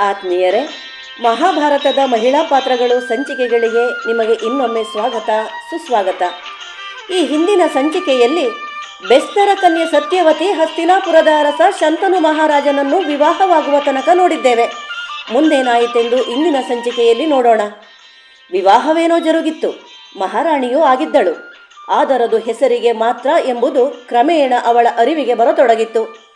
ಆತ್ಮೀಯರೇ, ಮಹಾಭಾರತದ ಮಹಿಳಾ ಪಾತ್ರಗಳು ಸಂಚಿಕೆಗಳಿಗೆ ನಿಮಗೆ ಇನ್ನೊಮ್ಮೆ ಸ್ವಾಗತ, ಸುಸ್ವಾಗತ. ಈ ಹಿಂದಿನ ಸಂಚಿಕೆಯಲ್ಲಿ ಬೆಸ್ತರ ಕನ್ಯೆ ಸತ್ಯವತಿ ಹಸ್ತಿನಾಪುರದ ಅರಸ ಶಂತನು ಮಹಾರಾಜನನ್ನು ವಿವಾಹವಾಗುವ ತನಕ ನೋಡಿದ್ದೇವೆ. ಮುಂದೇನಾಯಿತೆಂದು ಇಂದಿನ ಸಂಚಿಕೆಯಲ್ಲಿ ನೋಡೋಣ. ವಿವಾಹವೇನೋ ಜರುಗಿತ್ತು. ಮಹಾರಾಣಿಯೂ ಆಗಿದ್ದಳು. ಆದರದು ಹೆಸರಿಗೆ ಮಾತ್ರ ಎಂಬುದು ಕ್ರಮೇಣ ಅವಳ ಅರಿವಿಗೆ ಬರತೊಡಗಿತ್ತು.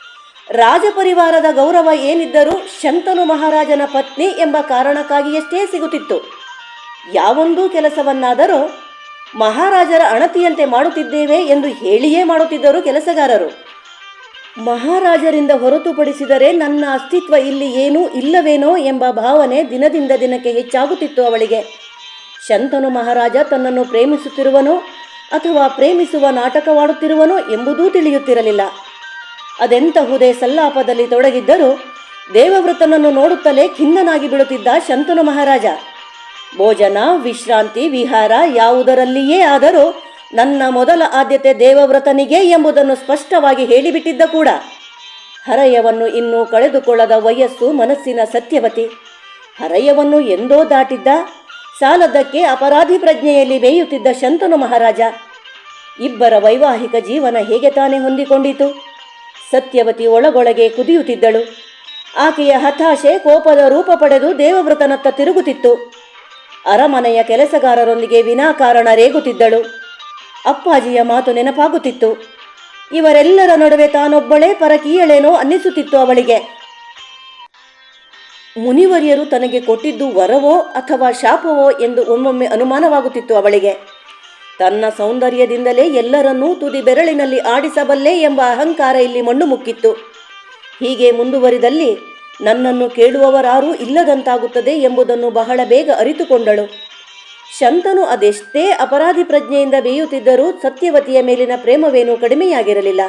ರಾಜಪರಿವಾರದ ಗೌರವ ಏನಿದ್ದರೂ ಶಂತನು ಮಹಾರಾಜನ ಪತ್ನಿ ಎಂಬ ಕಾರಣಕ್ಕಾಗಿಯಷ್ಟೇ ಸಿಗುತ್ತಿತ್ತು. ಯಾವೊಂದೂ ಕೆಲಸವನ್ನಾದರೂ ಮಹಾರಾಜರ ಅಣತಿಯಂತೆ ಮಾಡುತ್ತಿದ್ದೇವೆ ಎಂದು ಹೇಳಿಯೇ ಮಾಡುತ್ತಿದ್ದರು ಕೆಲಸಗಾರರು. ಮಹಾರಾಜರಿಂದ ಹೊರತುಪಡಿಸಿದರೆ ನನ್ನ ಅಸ್ತಿತ್ವ ಇಲ್ಲಿ ಏನೂ ಇಲ್ಲವೇನೋ ಎಂಬ ಭಾವನೆ ದಿನದಿಂದ ದಿನಕ್ಕೆ ಹೆಚ್ಚಾಗುತ್ತಿತ್ತು ಅವಳಿಗೆ. ಶಂತನು ಮಹಾರಾಜ ತನ್ನನ್ನು ಪ್ರೇಮಿಸುತ್ತಿರುವನು ಅಥವಾ ಪ್ರೇಮಿಸುವ ನಾಟಕವಾಡುತ್ತಿರುವನೋ ಎಂಬುದೂ ತಿಳಿಯುತ್ತಿರಲಿಲ್ಲ. ಅದೆಂತಹುದೇ ಸಲ್ಲಾಪದಲ್ಲಿ ತೊಡಗಿದ್ದರೂ ದೇವವೃತನನ್ನು ನೋಡುತ್ತಲೇ ಖಿನ್ನನಾಗಿ ಬಿಡುತ್ತಿದ್ದ ಶಂತನು ಮಹಾರಾಜ. ಭೋಜನ, ವಿಶ್ರಾಂತಿ, ವಿಹಾರ ಯಾವುದರಲ್ಲಿಯೇ ಆದರೂ ನನ್ನ ಮೊದಲ ಆದ್ಯತೆ ದೇವವ್ರತನಿಗೆ ಎಂಬುದನ್ನು ಸ್ಪಷ್ಟವಾಗಿ ಹೇಳಿಬಿಟ್ಟಿದ್ದ ಕೂಡ. ಹರಯವನ್ನು ಇನ್ನೂ ಕಳೆದುಕೊಳ್ಳದ ವಯಸ್ಸು ಮನಸ್ಸಿನ ಸತ್ಯವತಿ. ಹರಯವನ್ನು ಎಂದೋ ದಾಟಿದ್ದ ಸಾಲದಕ್ಕೆ ಅಪರಾಧಿ ಪ್ರಜ್ಞೆಯಲ್ಲಿ ಬೇಯುತ್ತಿದ್ದ ಶಂತನು ಮಹಾರಾಜ. ಇಬ್ಬರ ವೈವಾಹಿಕ ಜೀವನ ಹೇಗೆ ತಾನೇ ಹೊಂದಿಕೊಂಡಿತು? ಸತ್ಯವತಿ ಒಳಗೊಳಗೆ ಕುದಿಯುತ್ತಿದ್ದಳು. ಆಕೆಯ ಹತಾಶೆ ಕೋಪದ ರೂಪ ಪಡೆದು ದೇವವ್ರತನತ್ತ ತಿರುಗುತ್ತಿತ್ತು. ಅರಮನೆಯ ಕೆಲಸಗಾರರೊಂದಿಗೆ ವಿನಾಕಾರಣ ರೇಗುತ್ತಿದ್ದಳು. ಅಪ್ಪಾಜಿಯ ಮಾತು ನೆನಪಾಗುತ್ತಿತ್ತು. ಇವರೆಲ್ಲರ ನಡುವೆ ತಾನೊಬ್ಬಳೇ ಪರಕೀಯಳೇನೋ ಅನ್ನಿಸುತ್ತಿತ್ತು ಅವಳಿಗೆ. ಮುನಿವರಿಯರು ತನಗೆ ಕೊಟ್ಟಿದ್ದು ವರವೋ ಅಥವಾ ಶಾಪವೋ ಎಂದು ಒಮ್ಮೊಮ್ಮೆ ಅನುಮಾನವಾಗುತ್ತಿತ್ತು ಅವಳಿಗೆ. ತನ್ನ ಸೌಂದರ್ಯದಿಂದಲೇ ಎಲ್ಲರನ್ನೂ ತುದಿ ಬೆರಳಿನಲ್ಲಿ ಆಡಿಸಬಲ್ಲೆ ಎಂಬ ಅಹಂಕಾರ ಇಲ್ಲಿ ಮಣ್ಣು ಮುಕ್ಕಿತ್ತು. ಹೀಗೆ ಮುಂದುವರಿದಲ್ಲಿ ನನ್ನನ್ನು ಕೇಳುವವರಾರೂ ಇಲ್ಲದಂತಾಗುತ್ತದೆ ಎಂಬುದನ್ನು ಬಹಳ ಬೇಗ ಅರಿತುಕೊಂಡಳು. ಶಂತನು ಅದೆಷ್ಟೇ ಅಪರಾಧಿ ಪ್ರಜ್ಞೆಯಿಂದ ಬೇಯುತ್ತಿದ್ದರೂ ಸತ್ಯವತಿಯ ಮೇಲಿನ ಪ್ರೇಮವೇನೂ ಕಡಿಮೆಯಾಗಿರಲಿಲ್ಲ.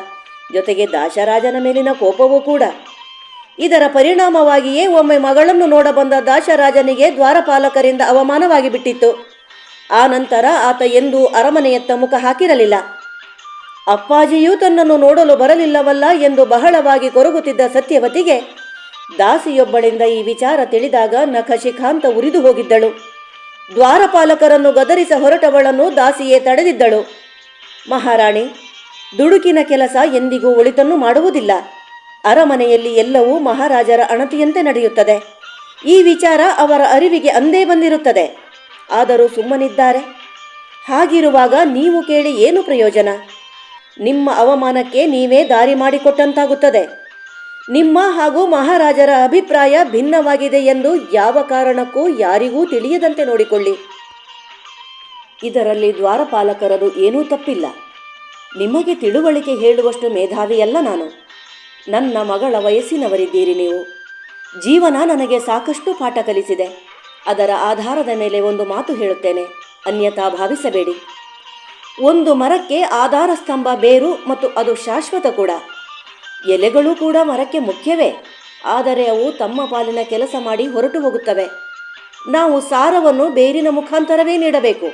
ಜೊತೆಗೆ ದಾಶರಾಜನ ಮೇಲಿನ ಕೋಪವೂ ಕೂಡ. ಇದರ ಪರಿಣಾಮವಾಗಿಯೇ ಒಮ್ಮೆ ಮಗಳನ್ನು ನೋಡಬಂದ ದಾಶರಾಜನಿಗೆ ದ್ವಾರಪಾಲಕರಿಂದ ಅವಮಾನವಾಗಿ ಬಿಟ್ಟಿತ್ತು ಆ ನಂತರ ಆತ ಎಂದೂ ಅರಮನೆಯತ್ತ ಮುಖ ಹಾಕಿರಲಿಲ್ಲ. ಅಪ್ಪಾಜಿಯೂ ತನ್ನನ್ನು ನೋಡಲು ಬರಲಿಲ್ಲವಲ್ಲ ಎಂದು ಬಹಳವಾಗಿ ಕೊರಗುತ್ತಿದ್ದ ಸತ್ಯವತಿಗೆ ದಾಸಿಯೊಬ್ಬಳಿಂದ ಈ ವಿಚಾರ ತಿಳಿದಾಗ ನಖಶಿಖಾಂತ ಉರಿದು ಹೋಗಿದ್ದಳು. ದ್ವಾರಪಾಲಕರನ್ನು ಗದರಿಸ ಹೊರಟವಳನ್ನು ದಾಸಿಯೇ ತಡೆದಿದ್ದಳು. ಮಹಾರಾಣಿ, ದುಡುಕಿನ ಕೆಲಸ ಎಂದಿಗೂ ಒಳಿತನ್ನು ಮಾಡುವುದಿಲ್ಲ. ಅರಮನೆಯಲ್ಲಿ ಎಲ್ಲವೂ ಮಹಾರಾಜರ ಅಣತಿಯಂತೆ ನಡೆಯುತ್ತದೆ. ಈ ವಿಚಾರ ಅವರ ಅರಿವಿಗೆ ಅಂದೇ ಬಂದಿರುತ್ತದೆ. ಆದರೂ ಸುಮ್ಮನಿದ್ದಾರೆ? ಹಾಗಿರುವಾಗ ನೀವು ಕೇಳಿ ಏನು ಪ್ರಯೋಜನ? ನಿಮ್ಮ ಅವಮಾನಕ್ಕೆ ನೀವೇ ದಾರಿ ಮಾಡಿಕೊಟ್ಟಂತಾಗುತ್ತದೆ. ನಿಮ್ಮ ಹಾಗೂ ಮಹಾರಾಜರ ಅಭಿಪ್ರಾಯ ಭಿನ್ನವಾಗಿದೆ ಎಂದು ಯಾವ ಕಾರಣಕ್ಕೂ ಯಾರಿಗೂ ತಿಳಿಯದಂತೆ ನೋಡಿಕೊಳ್ಳಿ. ಇದರಲ್ಲಿ ದ್ವಾರಪಾಲಕರದು ಏನೂ ತಪ್ಪಿಲ್ಲ. ನಿಮಗೆ ತಿಳುವಳಿಕೆ ಹೇಳುವಷ್ಟು ಮೇಧಾವಿಯಲ್ಲ ನಾನು. ನನ್ನ ಮಗಳ ವಯಸ್ಸಿನವರಿದ್ದೀರಿ ನೀವು. ಜೀವನ ನನಗೆ ಸಾಕಷ್ಟು ಪಾಠ ಕಲಿಸಿದೆ. ಅದರ ಆಧಾರದ ಮೇಲೆ ಒಂದು ಮಾತು ಹೇಳುತ್ತೇನೆ. ಅನ್ಯಥಾ ಭಾವಿಸಬೇಡಿ. ಒಂದು ಮರಕ್ಕೆ ಆಧಾರ ಸ್ತಂಭ ಬೇರು ಮತ್ತು ಅದು ಶಾಶ್ವತ ಕೂಡ. ಎಲೆಗಳು ಕೂಡ ಮರಕ್ಕೆ ಮುಖ್ಯವೇ? ಆದರೆ ಅವು ತಮ್ಮ ಪಾಲಿನ ಕೆಲಸ ಮಾಡಿ ಹೊರಟು ಹೋಗುತ್ತವೆ. ನಾವು ಸಾರವನ್ನು ಬೇರಿನ ಮುಖಾಂತರವೇ ನೀಡಬೇಕು.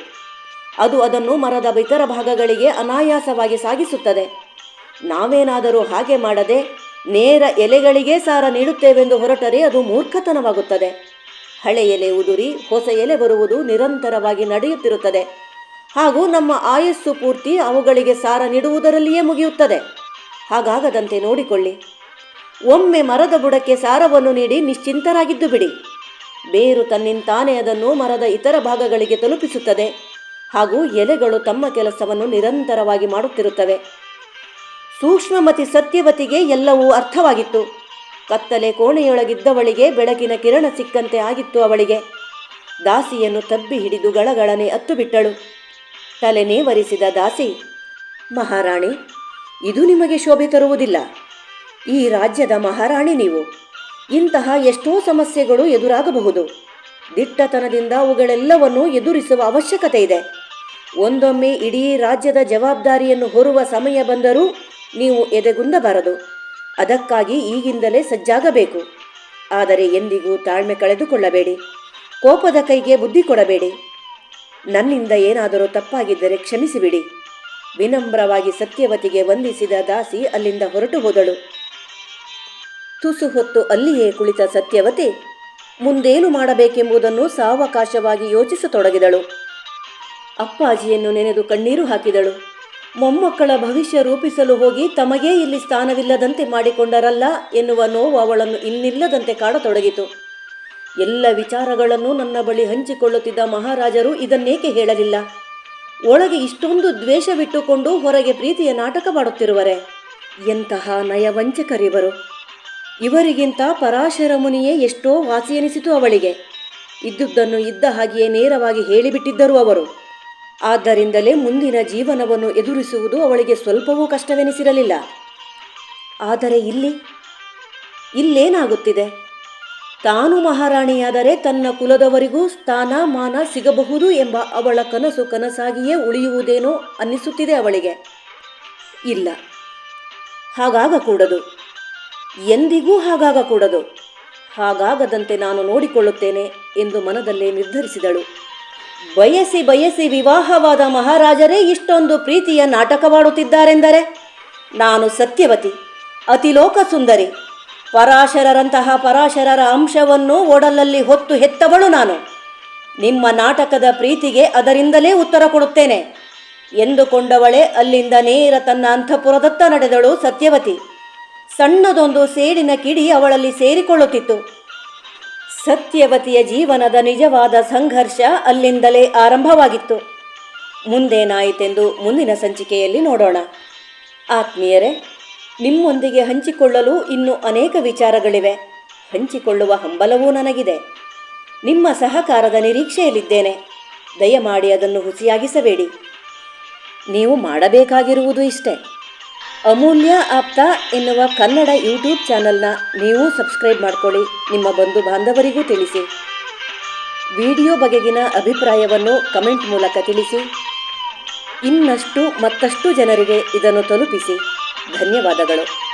ಅದು ಅದನ್ನು ಮರದ ಇತರ ಭಾಗಗಳಿಗೆ ಅನಾಯಾಸವಾಗಿ ಸಾಗಿಸುತ್ತದೆ. ನಾವೇನಾದರೂ ಹಾಗೆ ಮಾಡದೆ ನೇರ ಎಲೆಗಳಿಗೆ ಸಾರ ನೀಡುತ್ತೇವೆಂದು ಹೊರಟರೆ ಅದು ಮೂರ್ಖತನವಾಗುತ್ತದೆ. ಹಳೆ ಎಲೆ ಉದುರಿ ಹೊಸ ಎಲೆ ಬರುವುದು ನಿರಂತರವಾಗಿ ನಡೆಯುತ್ತಿರುತ್ತದೆ. ಹಾಗೂ ನಮ್ಮ ಆಯಸ್ಸು ಪೂರ್ತಿ ಅವುಗಳಿಗೆ ಸಾರ ನೀಡುವುದರಲ್ಲಿಯೇ ಮುಗಿಯುತ್ತದೆ. ಹಾಗಾಗದಂತೆ ನೋಡಿಕೊಳ್ಳಿ. ಒಮ್ಮೆ ಮರದ ಬುಡಕ್ಕೆ ಸಾರವನ್ನು ನೀಡಿ ನಿಶ್ಚಿಂತರಾಗಿದ್ದು ಬಿಡಿ. ಬೇರು ತನ್ನಿಂತಾನೇ ಅದನ್ನು ಮರದ ಇತರ ಭಾಗಗಳಿಗೆ ತಲುಪಿಸುತ್ತದೆ. ಹಾಗೂ ಎಲೆಗಳು ತಮ್ಮ ಕೆಲಸವನ್ನು ನಿರಂತರವಾಗಿ ಮಾಡುತ್ತಿರುತ್ತವೆ. ಸೂಕ್ಷ್ಮಮತಿ ಸತ್ಯವತಿಗೆ ಎಲ್ಲವೂ ಅರ್ಥವಾಗಿತ್ತು. ಕತ್ತಲೆ ಕೋಣೆಯೊಳಗಿದ್ದವಳಿಗೆ ಬೆಳಕಿನ ಕಿರಣ ಸಿಕ್ಕಂತೆ ಆಗಿತ್ತು ಅವಳಿಗೆ. ದಾಸಿಯನ್ನು ತಬ್ಬಿ ಹಿಡಿದು ಗಳಗಳನೆ ಅತ್ತು ಬಿಟ್ಟಳು ತಲೆ ನೇವರಿಸಿದ ದಾಸಿ, ಮಹಾರಾಣಿ, ಇದು ನಿಮಗೆ ಶೋಭೆ ತರುವುದಿಲ್ಲ. ಈ ರಾಜ್ಯದ ಮಹಾರಾಣಿ ನೀವು. ಇಂತಹ ಎಷ್ಟೋ ಸಮಸ್ಯೆಗಳು ಎದುರಾಗಬಹುದು. ದಿಟ್ಟತನದಿಂದ ಅವುಗಳೆಲ್ಲವನ್ನೂ ಎದುರಿಸುವ ಅವಶ್ಯಕತೆ ಇದೆ. ಒಂದೊಮ್ಮೆ ಇಡೀ ರಾಜ್ಯದ ಜವಾಬ್ದಾರಿಯನ್ನು ಹೊರುವ ಸಮಯ ಬಂದರೂ ನೀವು ಎದೆಗುಂದಬಾರದು. ಅದಕ್ಕಾಗಿ ಈಗಿಂದಲೇ ಸಜ್ಜಾಗಬೇಕು. ಆದರೆ ಎಂದಿಗೂ ತಾಳ್ಮೆ ಕಳೆದುಕೊಳ್ಳಬೇಡಿ. ಕೋಪದ ಕೈಗೆ ಬುದ್ಧಿ ಕೊಡಬೇಡಿ. ನನ್ನಿಂದ ಏನಾದರೂ ತಪ್ಪಾಗಿದ್ದರೆ ಕ್ಷಮಿಸಿಬಿಡಿ. ವಿನಮ್ರವಾಗಿ ಸತ್ಯವತಿಗೆ ವಂದಿಸಿದ ದಾಸಿ ಅಲ್ಲಿಂದ ಹೊರಟು ಹೋದಳು. ತುಸು ಹೊತ್ತು ಅಲ್ಲಿಯೇ ಕುಳಿತ ಸತ್ಯವತಿ, ಮುಂದೇನು ಮಾಡಬೇಕೆಂಬುದನ್ನು ಸಾವಕಾಶವಾಗಿ ಯೋಚಿಸತೊಡಗಿದಳು. ಅಪ್ಪಾಜಿಯನ್ನು ನೆನೆದು ಕಣ್ಣೀರು ಹಾಕಿದಳು. ಮೊಮ್ಮಕ್ಕಳ ಭವಿಷ್ಯ ರೂಪಿಸಲು ಹೋಗಿ ತಮಗೇ ಇಲ್ಲಿ ಸ್ಥಾನವಿಲ್ಲದಂತೆ ಮಾಡಿಕೊಂಡರಲ್ಲ ಎನ್ನುವ ನೋವು ಅವಳನ್ನು ಇನ್ನಿಲ್ಲದಂತೆ ಕಾಡತೊಡಗಿತು. ಎಲ್ಲ ವಿಚಾರಗಳನ್ನು ನನ್ನ ಬಳಿ ಹಂಚಿಕೊಳ್ಳುತ್ತಿದ್ದ ಮಹಾರಾಜರು ಇದನ್ನೇಕೆ ಹೇಳಲಿಲ್ಲ? ಒಳಗೆ ಇಷ್ಟೊಂದು ದ್ವೇಷವಿಟ್ಟುಕೊಂಡು ಹೊರಗೆ ಪ್ರೀತಿಯ ನಾಟಕ ಮಾಡುತ್ತಿರುವರೆ? ಎಂತಹ ನಯವಂಚಕರಿವರು! ಇವರಿಗಿಂತ ಪರಾಶರ ಮುನಿಯೇ ಎಷ್ಟೋ ವಾಸಿಯೆನಿಸಿತು ಅವಳಿಗೆ. ಇದ್ದುದನ್ನು ಇದ್ದ ಹಾಗೆಯೇ ನೇರವಾಗಿ ಹೇಳಿಬಿಟ್ಟಿದ್ದರು ಅವರು. ಆದ್ದರಿಂದಲೇ ಮುಂದಿನ ಜೀವನವನ್ನು ಎದುರಿಸುವುದು ಅವಳಿಗೆ ಸ್ವಲ್ಪವೂ ಕಷ್ಟವೆನಿಸಿರಲಿಲ್ಲ. ಆದರೆ ಇಲ್ಲಿ, ಇಲ್ಲೇನಾಗುತ್ತಿದೆ? ತಾನು ಮಹಾರಾಣಿಯಾದರೆ ತನ್ನ ಕುಲದವರಿಗೂ ಸ್ಥಾನ, ಮಾನ ಸಿಗಬಹುದು ಎಂಬ ಅವಳ ಕನಸು ಕನಸಾಗಿಯೇ ಉಳಿಯುವುದೇನೋ ಅನ್ನಿಸುತ್ತಿದೆ ಅವಳಿಗೆ. ಇಲ್ಲ, ಹಾಗಾಗಕೂಡದು. ಎಂದಿಗೂ ಹಾಗಾಗಕೂಡದು. ಹಾಗಾಗದಂತೆ ನಾನು ನೋಡಿಕೊಳ್ಳುತ್ತೇನೆ ಎಂದು ಮನದಲ್ಲೇ ನಿರ್ಧರಿಸಿದಳು. ಬಯಸಿ ಬಯಸಿ ವಿವಾಹವಾದ ಮಹಾರಾಜರೇ ಇಷ್ಟೊಂದು ಪ್ರೀತಿಯ ನಾಟಕವಾಡುತ್ತಿದ್ದಾರೆಂದರೆ? ನಾನು ಸತ್ಯವತಿ ಅತಿಲೋಕ ಸುಂದರಿ ಪರಾಶರರಂತಹ ಪರಾಶರರ ಅಂಶವನ್ನು ಒಡಲಲ್ಲಿ ಹೊತ್ತು ಹೆತ್ತವಳು ನಾನು. ನಿಮ್ಮ ನಾಟಕದ ಪ್ರೀತಿಗೆ ಅದರಿಂದಲೇ ಉತ್ತರ ಕೊಡುತ್ತೇನೆ. ಎಂದುಕೊಂಡವಳೆ ಅಲ್ಲಿಂದ ನೇರ ತನ್ನ ಅಂತಃಪುರದತ್ತ ನಡೆದಳು ಸತ್ಯವತಿ. ಸಣ್ಣದೊಂದು ಸೇಡಿನ ಕಿಡಿ ಅವಳಲ್ಲಿ ಸೇರಿಕೊಳ್ಳುತ್ತಿತ್ತು. ಸತ್ಯವತಿಯ ಜೀವನದ ನಿಜವಾದ ಸಂಘರ್ಷ ಅಲ್ಲಿಂದಲೇ ಆರಂಭವಾಗಿತ್ತು. ಮುಂದೇನಾಯಿತೆಂದು ಮುಂದಿನ ಸಂಚಿಕೆಯಲ್ಲಿ ನೋಡೋಣ. ಆತ್ಮೀಯರೇ, ನಿಮ್ಮೊಂದಿಗೆ ಹಂಚಿಕೊಳ್ಳಲು ಇನ್ನೂ ಅನೇಕ ವಿಚಾರಗಳಿವೆ. ಹಂಚಿಕೊಳ್ಳುವ ಹಂಬಲವೂ ನನಗಿದೆ. ನಿಮ್ಮ ಸಹಕಾರದ ನಿರೀಕ್ಷೆಯಲ್ಲಿದ್ದೇನೆ. ದಯಮಾಡಿ ಅದನ್ನು ಹುಸಿಯಾಗಿಸಬೇಡಿ. ನೀವು ಮಾಡಬೇಕಾಗಿರುವುದು ಇಷ್ಟೇ. ಅಮೂಲ್ಯ ಆಪ್ತ ಎನ್ನುವ ಕನ್ನಡ ಯೂಟ್ಯೂಬ್ ಚಾನಲ್ನ ನೀವು ಸಬ್ಸ್ಕ್ರೈಬ್ ಮಾಡ್ಕೊಳ್ಳಿ. ನಿಮ್ಮ ಬಂಧು ಬಾಂಧವರಿಗೂ ತಿಳಿಸಿ. ವಿಡಿಯೋ ಬಗೆಗಿನ ಅಭಿಪ್ರಾಯವನ್ನು ಕಮೆಂಟ್ ಮೂಲಕ ತಿಳಿಸಿ. ಇನ್ನಷ್ಟು ಮತ್ತಷ್ಟು ಜನರಿಗೆ ಇದನ್ನು ತಲುಪಿಸಿ. ಧನ್ಯವಾದಗಳು.